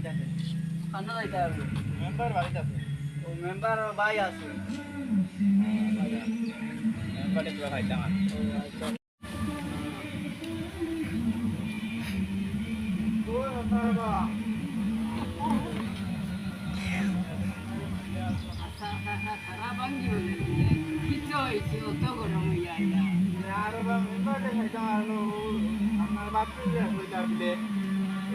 কান্না যাইতে হবে মেম্বার বাড়িতে আছে ও মেম্বার ভাই আছে মেম্বারে কিবা খাইতাম আর ও আচ্ছা খারাপ আঙ্গি হলে কিছু হয়েছে অত গরম হইয়া ইয়া আর মেম্বারে খাইতাম আর আপনার বাচ্চা হইতাম দিলে আপনার বাড়িতে না তো ভাইয়া তো ব্যবহার হইলো আমার জন্য কথা দিলে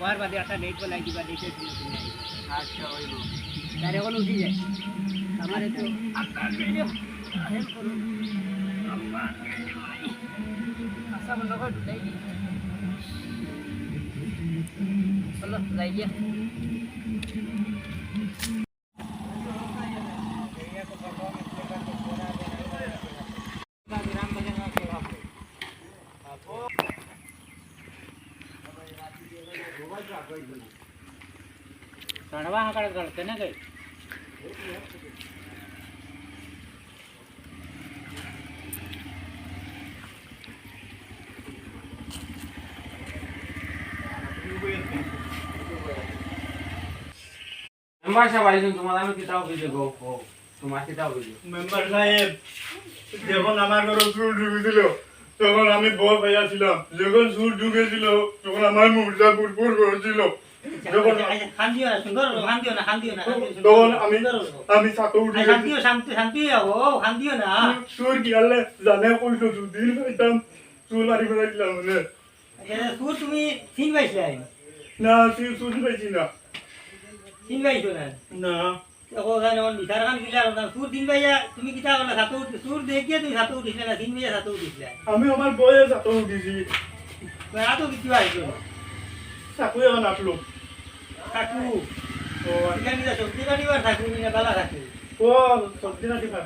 और बादे आता नेट पर लाइन की बात देखते हैं अच्छा वही वो डायरेक्ट कौन उठी जाए हमारे तो अक्कल मेरे हेल्प करो सब लोग ढूंढाई चलो जाइए मेंबर हाँ कड़ गड़ते तुम्हारा मैं किताब बी देऊ हो तुम्हाला किताब बी देऊ मेंबर साहेब करो आम्हाला रोज दिलो। তখন আমি বড় ভাইয়া ছিলাম। যখন চুল ঢুকেছিল তখন আমার মুখটা পুরপুর করেছিল না, তখন আমি। আমি ছাতো উঠে জানে কইতো দুদিন চুল মানে এ, সুর তুমি চিন পাইছিলাই না চুল চুল পাইছি না। চিন পাইছো না? না। সাথে সাথে সাথে আমি আমার বয়ে ছাতো উঠেছি। এত কিছু চাকু? আসলো থাকু ও এখানে যা সবজি কাটিবার থাকু বালা থাকু ও সবজি দিবা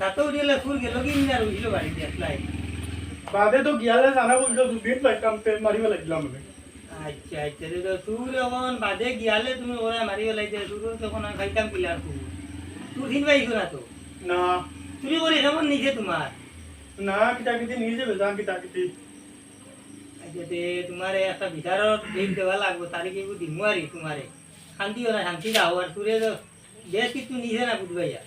সাথে উঠিলে সুর গেল কি না রইছিল বাড়িতে বাদে তো গিয়ালে জানা কইতো দুদিন পাইতাম তেল মারি ফেলাইছিলাম মানে। আচ্ছা আচ্ছা তো সুর যখন বাদে গিয়ালে তুমি ওরা মারি ফেলাইছে সুর তখন খাইতাম কিলার সুর সুর চিন পাইছো না তো। না। চুরি করে যেমন নিজে তোমার। না কিতা কিতি নিজে বেজান কিতা কিতি আচ্ছা তে তোমারে একটা বিচারত ডেট দেওয়া লাগবো তারিখে দিমু আর তোমারে। শান্তি হয় না শান্তি দাও আর সুরে তো বেশ কিছু নিজে না বুঝবাইয়া